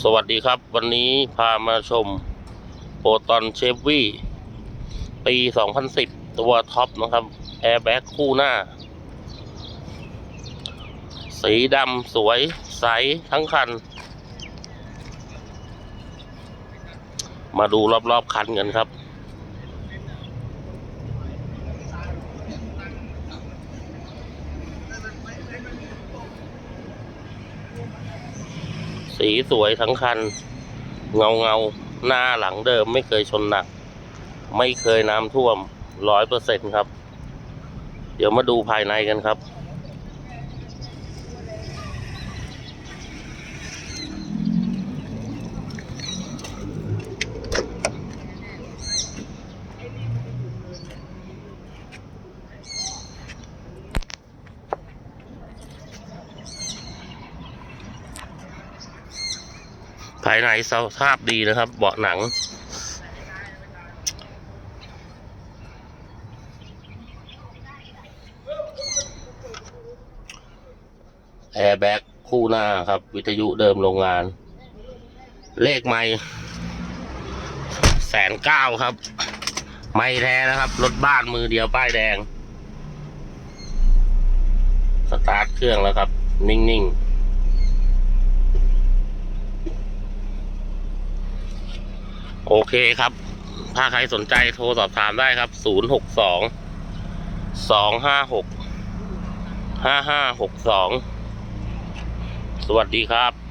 สวัสดีครับ วันนี้พามาชมโปรตอนเชฟวี่ปี 2010 ตัวท็อปนะครับแอร์แบ็กคู่หน้า สีดำสวยใสทั้งคัน มาดูรอบๆคันกันครับ สีสวยทั้งคัน เงาเงาหน้าหลังเดิมไม่เคยชนหนัก ไม่เคยน้ำท่วมร้อยเปอร์เซ็นครับ เดี๋ยวมาดูภายในกันครับ ภายในสภาพดีนะครับ เบาะหนัง แอร์แบ็กคู่หน้าครับ วิทยุเดิมโรงงาน เลขไม่แสนเก้าครับ ไม่แท้นะครับ รถบ้านมือเดียวป้ายแดง สตาร์ทเครื่องแล้วครับ นิ่ง ๆ โอเคครับ ถ้าใครสนใจโทรสอบถามได้ครับ0 6 2 2 5 6 5 5 6 2สวัสดีครับ